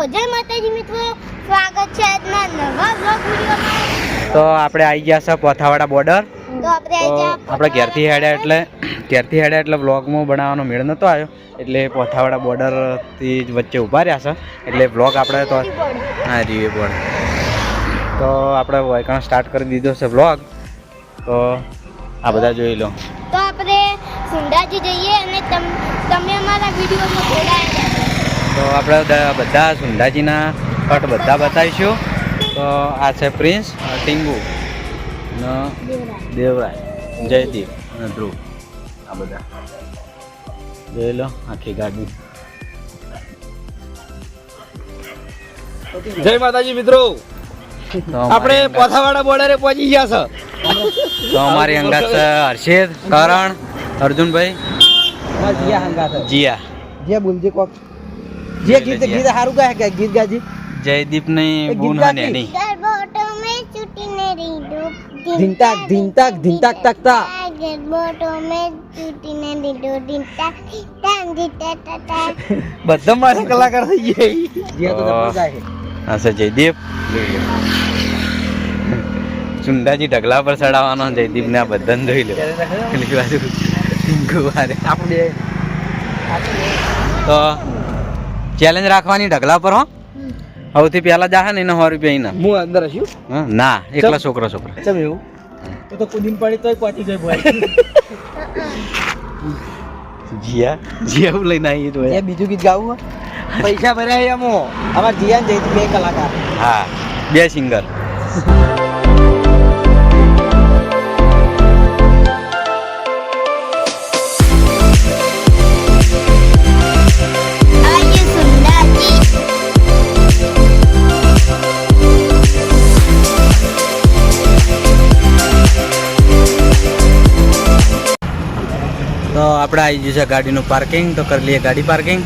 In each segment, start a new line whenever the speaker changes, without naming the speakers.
જય માતાજી મિત્રો સ્વાગત છે આજના નવા બ્લોગ વિડીયોમાં.
તો આપણે આવી ગયા છે પોથાવાડા બોર્ડર
તો આપણે
આપણે ઘેરથી હેડ્યા એટલે ઘેરથી હેડ્યા એટલે વ્લોગમાં બનાવવાનો મેળ નહોતો આવ્યો. એટલે પોથાવાડા બોર્ડરથી જ વચ્ચે ઊભા રહ્યા છે. એટલે વ્લોગ આપણે તો હા રીવે બોર્ડ તો આપણે વાયકણ સ્ટાર્ટ કરી દીધો છે વ્લોગ તો આ બધા જોઈ લો.
તો આપણે સુંડાજી જઈએ અને તમે અમારા વિડીયોમાં જોડાયા
તો આપણે બધા સુંધાજીના કટ બધા બતાવીશું. તો આ છે પ્રિન્સ ટીંગુ અને દેવરાજ જયદીપ અને ધ્રુવ. આ બધા. જોઈ લો આખી ગાડી.
જય માતાજી મિત્રો. આપણે પોથાવાડા બોર્ડરે પહોંચી ગયા છે.
તો અમારી અંગાત છે હર્ષિત કરણ અર્જુનભાઈ. જીયા
જે બોલજે કોક. જે ગીત ગીત સારું ગાય કે ગીત ગાજી.
જયદીપની
એ ગીત
બુન
ગાતી.
ગરબોટો મે ચૂટીને રીડો
ધીંતાક, ધીંતાક, ધીંતાક, તકતા.
ગરબોટો મે ચૂટીને રીડો ઢીંતાક ઢીંતાક ટાટા.
બધા મારા કલાકાર થઈ ગયા.
તો આ છે. જયદીપ. ચુંડાજી ઢગલા પર ચડાવવાનો જયદીપને આ બધાને જોઈ લે. પેલી બાજુ.
આપણે
તો ચેલેન્જ રાખવાની ઢગલા પર હો. સૌથી પહેલા જાહે ને એને સો રૂપિયા એના.
હું અંદર હશું
ના એકલા છોકરો છોકરા.
ચમ એવું? તો તો કુદીન પડી તોય પાટી જાય ભાઈ
જીયા જીયા હું લઈને આવીએ તો
એ બીજું ગીત ગાવું હે? પૈસા ભર્યા એમ અમાર જીયા જઈ બે કલાકાર.
હા બે સિંગર. આપણે આવી ગયું છે ગાડીનું પાર્કિંગ તો કરી લઈએ ગાડી પાર્કિંગ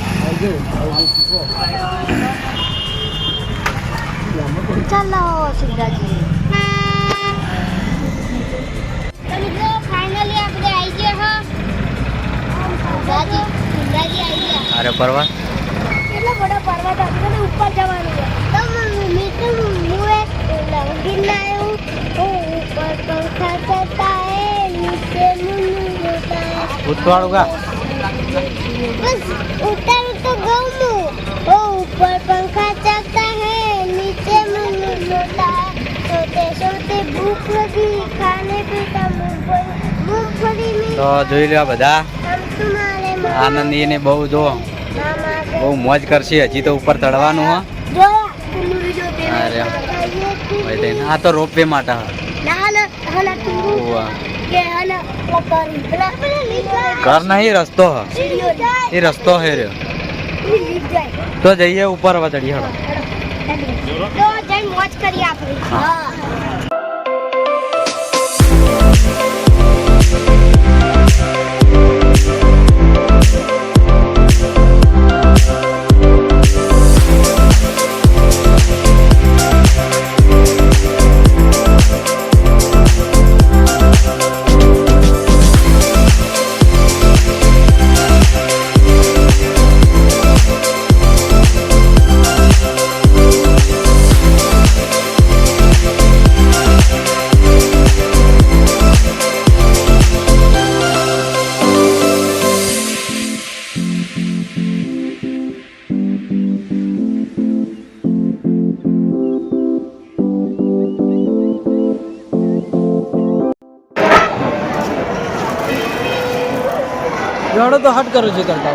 ચાલો સુંદાજી ફાઇનલી આપણે આવી ગયા હો. સુંદાજી સુંદાજી આવી ગયા.
અરે પર્વત
કેટલો બધો પર્વત હતો ને ઉપર જવાનું છે તો મિત્રો હું એક લંગી લાયું હું ઉપર પંખા ચડતા હે નીચે મુન્નુ
ભૂતવાળું કા
ઉપર તો ગઉં નું ઓ ઉપર પંખા ચલતા હે નીચે मन होता सोते सोते भूख लगी खाने पे का मूंगफली में
તો જોઈ લેવા બધા. આનંદી ને બહુ જો. બહુ મોજ કરશે હજી તો ઉપર ચડવાનું હો. અરે આ તો રોપવે માટે હા ઘર નહીં રસ્તો એ રસ્તો હે રહ્યો. તો જઈએ ઉપર વતડી હડો
તો હા.
જોડો કરો છો કરતા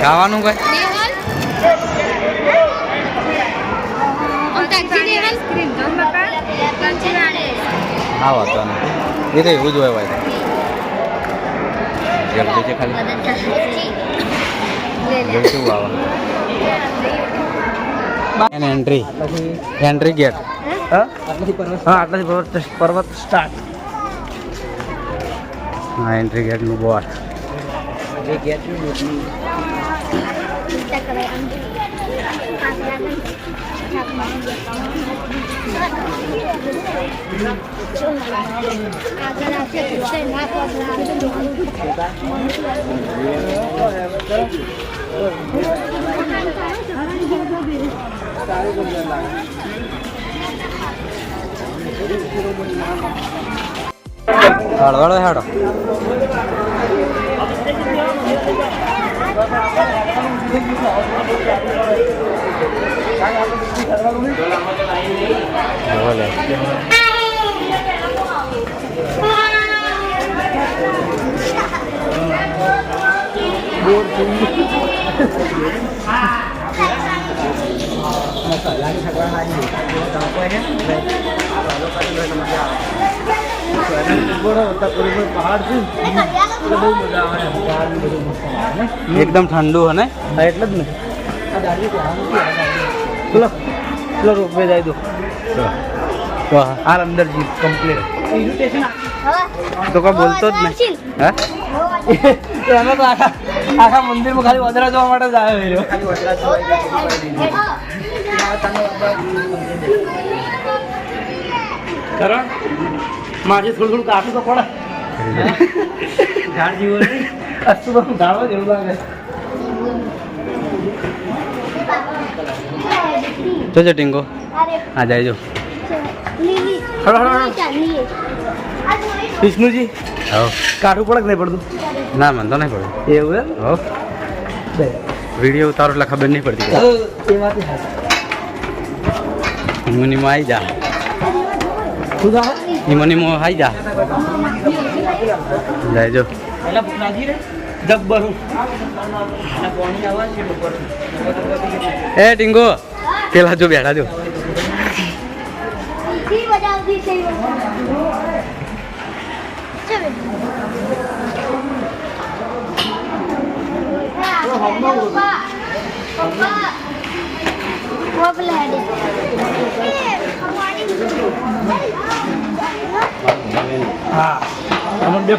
ખાવાનું કઈ? હા વાંધો નહીં. એ તો એવું જ હોય ભાઈ. જલ્દી છે ખાલી? જલ્દી આવે એને એન્ટ્રી એન્ટ્રી ગેટ
હા? આટલાથી પર્વત પર્વત સ્ટાર્ટ
હા એન્ટ્રી ગેટનું બોર્ડ
જે ગેટ છે ને,
ચિંતા કરે આમ આગળ આવશે પૂછે ના
હળવળો હેડો બોલે એકદમ ઠંડુ હને?
હા એટલે જ ને. ચલો ચલો રોપવે જાય દો.
તો
આ અંદર જીપ કમ્પ્લીટ
તો કોઈ બોલતો જ નહીં. હા?
એનો તો આખા આખા મંદિરમાં ખાલી વદરા જોવા માટે જ આવ્યો ખરો? મારે થોડું થોડું કાઠું તો પડે ઝાડ જીવો અસ્તુ તો ઝાડવા જેવું લાગે.
જોજો ટીંગો. હા
જાયજો
હળો હળો વિષ્ણુજી
હો
કાઠું પડે કે નહીં પડતું?
ના મને તો નહીં પડે.
એવું એમ?
હો
બે.
વીડિયો ઉતારો એટલે ખબર નહીં પડતી.
ચાલો એ વાત હાચી.
ઈમોનીમાં આવી જા.
થાય
ઈમોનીમાં આવી જા. જાય જો.
એના ભૂખનાજી રે? જબ્બર. હું અને પાણી આવવા છે ઉપર
એ ટીંગો પેલા જો બેઠા જો
ઈ બજાવતી છે ચલ પપ્પા પપ્પા મોકલા દે
હા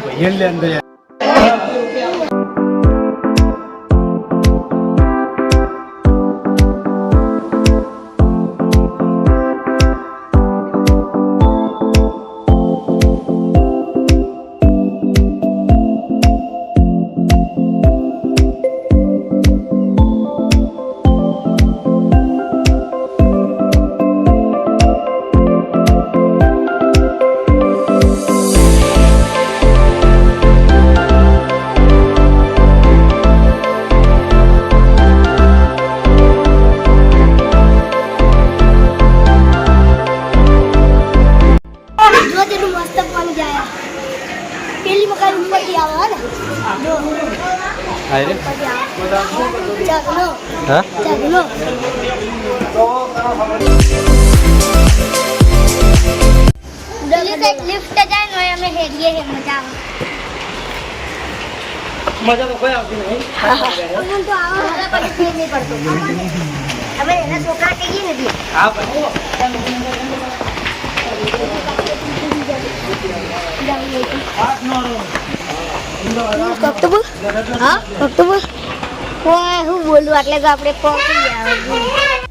અમને બે
ને અમે હેરીએ હે મજા
મજા તો કોઈ આવતી નહીં
આવે અમને તો આવા હારા પછી ફેર નહીં પડતો અમે એના છોકરા કહીએ ને એટલે.
હા ભાઈ
ફક્ત બોલ હા ફક્ત બોલ ઓય હું બોલું એટલે તો આપણે પહોંચી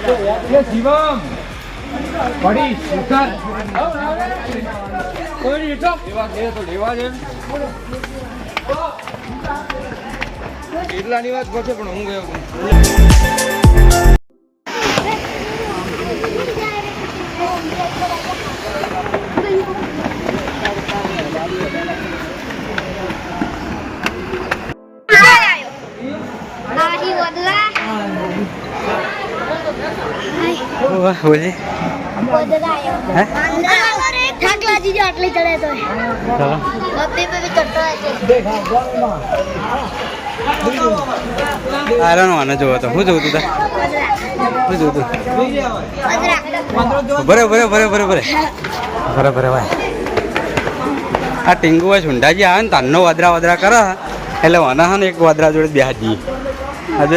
આવે
શિવમ પડી સુતર કોઈ રીટો લેવા છે તો લેવા છે કેટલાની વાત કરશે પણ હું ગયો
વાહ બોલે. હે?
ચડે તો.
ચાલો
બબ્બે
તો ભરે ભરે ભરે ભરે ભાઈ. આ ટીંગુ હોય સુંડાજી આવે ને, તાનનો વાદરા વાદરા કરે. એટલે વાના હા ને, એક વાદરા જોડે બે જઈએ હા જો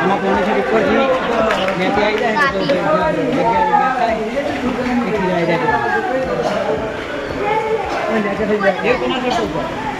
આમાં પોણી છે ઉપરથી નીચે આવી જાય ને તો જગ્યા જગ્યા થાય એટલી આવી જાય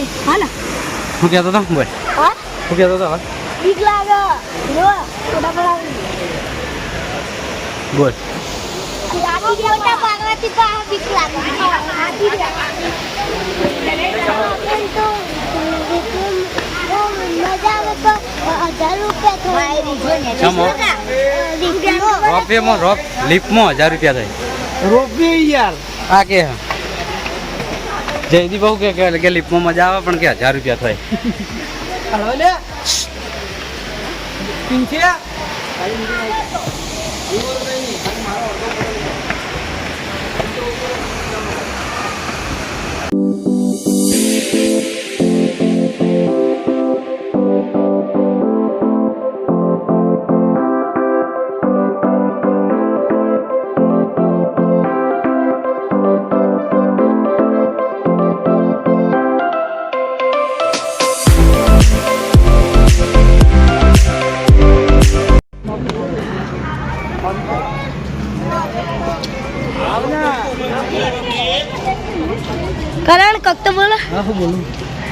ઊંડું બન્યું છે હા ને
શું કહેતો હતો બોલ
હા
શું કહેતો હતો હવે?
બીક લાગે જો ફોટા પડાવી
બોલ
ફોટા પાડવાથી પણ બીક લાગે હાથી એમ તો મજા આવે તો હજાર રૂપિયા
ચમો.
થાય
રોપવેમાં રોપ લિફ્ટમાં હજાર રૂપિયા થાય
રોપવે યાર
આ કે જયદીપ બહુ કે કે- કે લિફ્ટમાં મજા આવે પણ કે હજાર રૂપિયા થાય.
હલો લે.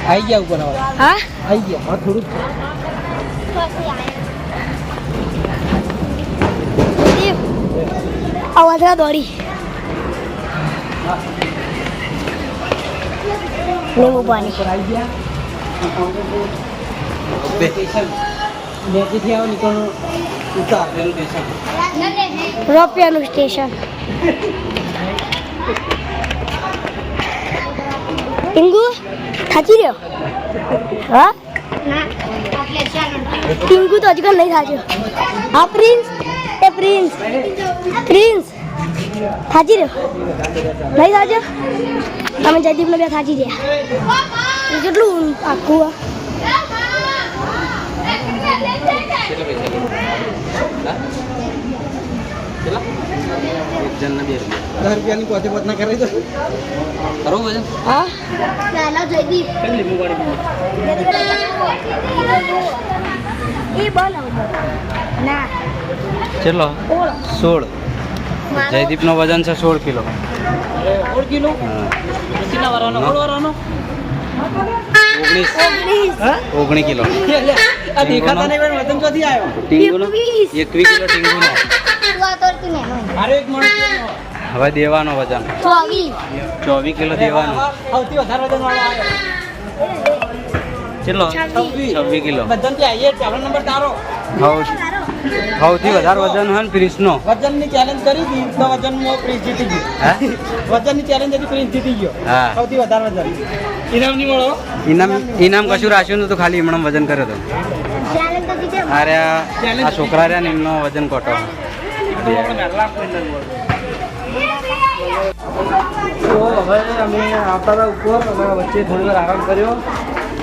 આવી ગયા ઉપર
હા?
આવી ગયા હા થોડુંક.
અવાજ દોડી. લીંબુ પાણી
ઉપર આવી ગયા. આવો ઉતાર સ્ટેશન
રોપિયાનું સ્ટેશન થાચી રહ્યો? હા? પિંકુ તો હજી નહીં થાચ્યો હા, પ્રિન્સ? એ પ્રિન્સ. પ્રિન્સ થાચી રહ્યો? નહીં થાચ્યો તમે જયદીપને બે સાચી રહ્યા કેટલું આખું
એક જણને બે રૂપિયા.
દસ રૂપિયાની પોતે પોતના કરી દો
કરો વજન
હા? ચાલો જયદીપ
લીંબુ પાણી
એ બનાવ ના.
ચલો સોળ. જયદીપનો વજન છે સોળ કિલો.
ઓળ કિલો. કેટલા વાળાનો? હા?
ઓગણી કિલો.
એકવીસ.
કિલો
માણસ
હવે દેવાનો વજન.
ચોવીસ.
કિલો દેવાનો.
સૌથી વધારે વજન વાળો આવ્યો
કેટલો?
છવ્વીસ.
કિલો. સૌથી વધારે વજન હોય ને પ્રિન્સનો
વજનની ચેલેન્જ કરી હતી તો વજનમાં પ્રિન્સ જીતી ગયો.
હા?
વજનની ચેલેન્જ હતી પ્રિન્સ જીતી ગયો.
હા.
સૌથી વધારે વજન. ઇનામ નહીં મળો.
ઇનામ ઇનામ કશું રાખ્યું નતું ખાલી હમણાં વજન કર્યો હતો. અરે આ આ છોકરા રહ્યા ને એમનો વજન કોટો
તો હવે અમે આવતા હતા ઉપર અમે વચ્ચે થોડી વાર આરામ કર્યો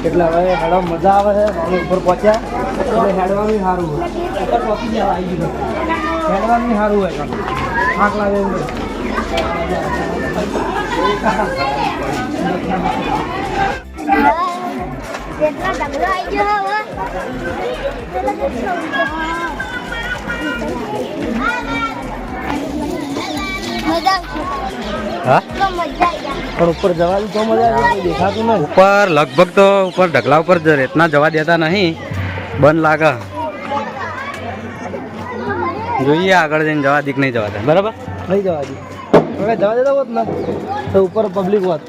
એટલે હવે હેડવા મજા આવે છે અમે ઉપર પહોંચ્યા એટલે હેડવાનું સારું હોય ઉપર પહોંચી ગયા આવી ગયું હેડવાનું સારું હોય કામ લાગે એમ નહીં.
કેટલા ઢગલો આવી ગયો
હા?
પણ ઉપર જવાનું તો મજા દેખાતું નહીં.
ઉપર લગભગ તો ઉપર ઢગલા ઉપર જ રેતના જવા દેતા નહીં. બંધ લાગે. જોઈએ આગળ જઈને જવા દીક નહીં જવા દે. બરાબર?
નહીં જવા દી. હવે જવા દેતા હોત ને તો ઉપર પબ્લિક હોત.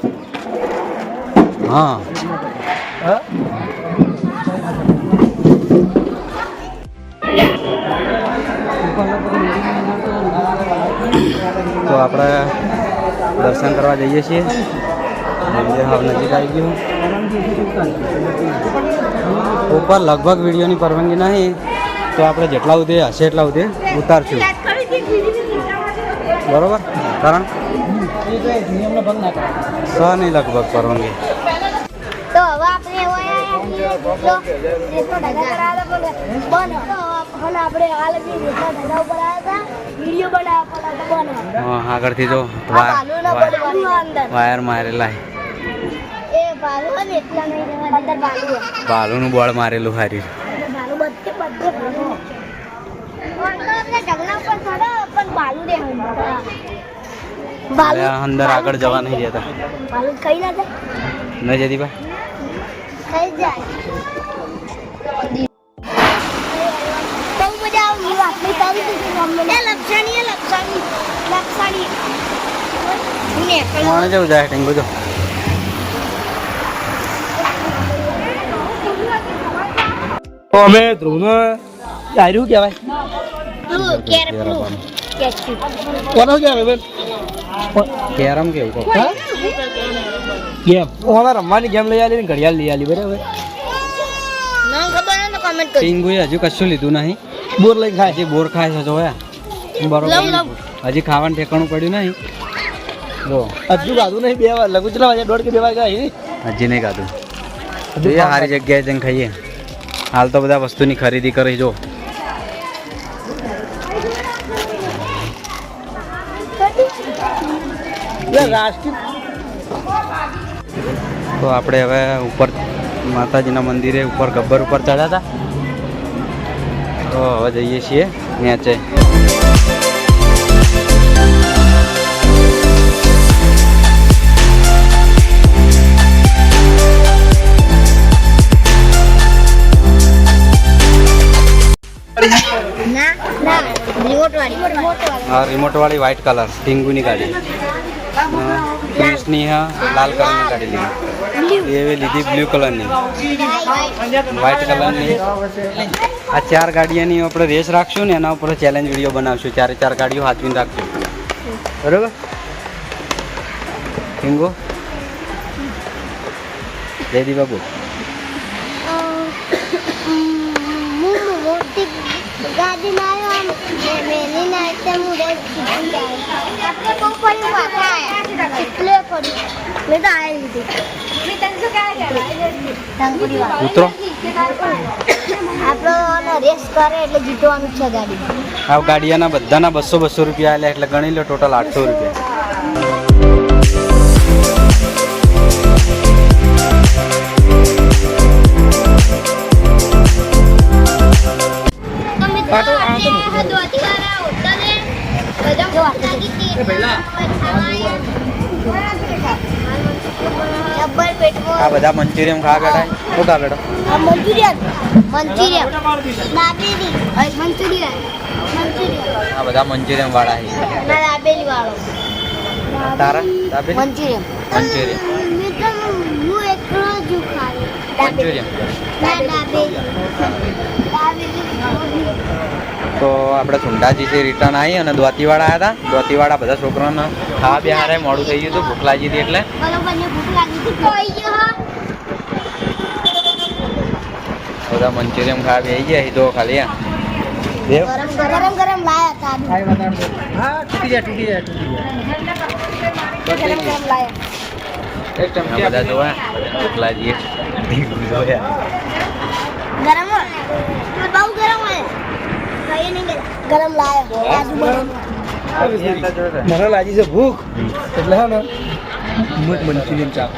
હા.
હા?
તો આપણે દર્શન કરવા જઈએ છીએ. મંદિર હાવ નજીક આવી ગયું. ઉપર લગભગ વિડીયોની પરવાનગી નહીં, તો આપણે જેટલા સુધી હશે એટલા ઉદે ઉતારશું. બરોબર? કારણ સ નહીં લગભગ પરવાનગી.
તો હવે આપણે આપણે ઢગા ઉપર આવ્યા હતા વીડિયો બનાવવા
હા, આગળથી જો વાયર મારેલા.
એ ભાલુ ને એટલા નહીં અંદર ભાલુ. હોય.
બાલુનું બોળ મારેલું હારી.
ભાલુ બધે બધે ભાલુ. હોય. અંદર ઉપર ચડો પણ ભાલુ રે ભાલુ
અંદર આગળ જવા નહીં જતા
ભાલુ ખાઈ ના જાય.
નહીં જતી બા?
ખાઈ જાય.
મને જેવું જાય ટેંગો જો
તો અમે ધ્રુવને આર્યું કહેવાય. કોનો કહેવાય બેન
કેરમ કેવું કહો?
હા? ગેમ. ઓલા રમવાની ગેમ લઈ આલી ને ઘડિયાળ લઈ આલી બરાબર?
નામ ખબર હોય તો કમેન્ટ કરજો.
ટીંગુએ હજુ કશું લીધું નહીં.
બોર લઈને ખાય.
છે બોર ખાય છે જોયા બરોબર. હજી ખાવાનું ઠેકાણું પડ્યું નહીં. જો.
હજુ ગાધું નહીં બે વાર લઘુ ચલા દોઢ કે બે વાર આવી
હજી નહીં ખાધું જોઈએ સારી જગ્યાએ જઈને ખાઈએ. હાલ તો બધા વસ્તુની ખરીદી કરી જો. તો આપણે હવે ઉપર માતાજીના મંદિરે ઉપર ગબ્બર ઉપર ચડ્યા હતા. તો હવે જઈએ છીએ નીચે
ના રિમોટ વાળી
વ્હાઇટ કલર ટીંગુની ગાડી. ક્રિસની લાલ કલરની ગાડી લીધી. એવી લીધી બ્લુ કલરની વ્હાઇટ કલરની આ ચાર ગાડીઓની આપણે રેસ રાખશું ને એના ઉપર ચેલેન્જ વીડિયો બનાવશું. ચારે ચાર ગાડીઓ હાથવીને રાખશું. બરોબર? હિંગો? જયદી બાબુ
હું મોટી ગાડી ના આવ્યો મેં મેલી ના એટલે હું રોજ શીખી જાય આપણે બહુ ફરી પાછા આવ્યા એટલે ફરી મેં તો આવી લીધી
ઉતરો
આપણો રેસ કરે એટલે જીતવાનું છે ગાડી
આ ગાડીઓના બધાના બસો બસો રૂપિયા એટલે એટલે ગણી લો ટોટલ આઠસો રૂપિયા.
આ
બધા મંચુરિયમ ખા કાઢા શું ખા કાઢો
આ Manchurian. Manchurian. Dabeli. Manchurian. Manchurian.
આ બધા મંચુરિયમ વાળા છે.
ના દાબેલી વાળો.
તારા? દાબેલી?
મંચુરિયન.
મંચુરિયમ
હું એકલો જ ખાઈ
મંચુરિયમ
ના દાબેલી દાબેલી.
તો આપણે સુંડાજીથી રિટર્ન આવી અને દ્વાતીવાડા આવ્યા હતા દ્વાતીવાડા બધા છોકરાને ખાવા બિહારે મોડું થઈ ગયું હતું ભૂખ લાગી હતી એટલે. બધા મંચુરિયમ ખાવા બે ગયા છે તો ખાલી
ગરમ ગરમ ગરમ લાયા હતા
હા તૂટી જાય તૂટી જાય તૂટી જાય.
ગરમ ગરમ લાયા.
બધા જોવા ભૂખ લાગી.
ગરમ બહુ ગરમ હોય. ગરમ લાયા.
મને લાગી છે. ભૂખ. એટલે હા ને. મત મંચુરિયન ચા.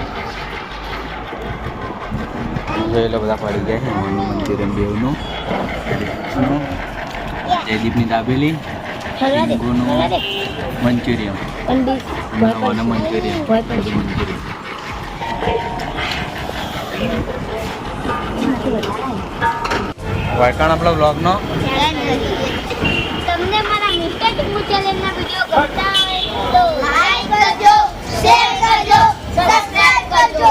જોઈ લો બધા પડી ગયા છે. એનું મંચુરિયન બેવનું. જયદીપની દાબેલી. ટીંગુનું મંચુરિયમ નવાનું મંચુરિયમ વાયકાણ આપણા બ્લોગનો
તમને મારા મિસ્ટર ટીમ્બુ ચેનલના વીડિયો ગમતા હોય તો લાઈક કરજો શેર કરજો સબસ્ક્રાઇબ કરજો.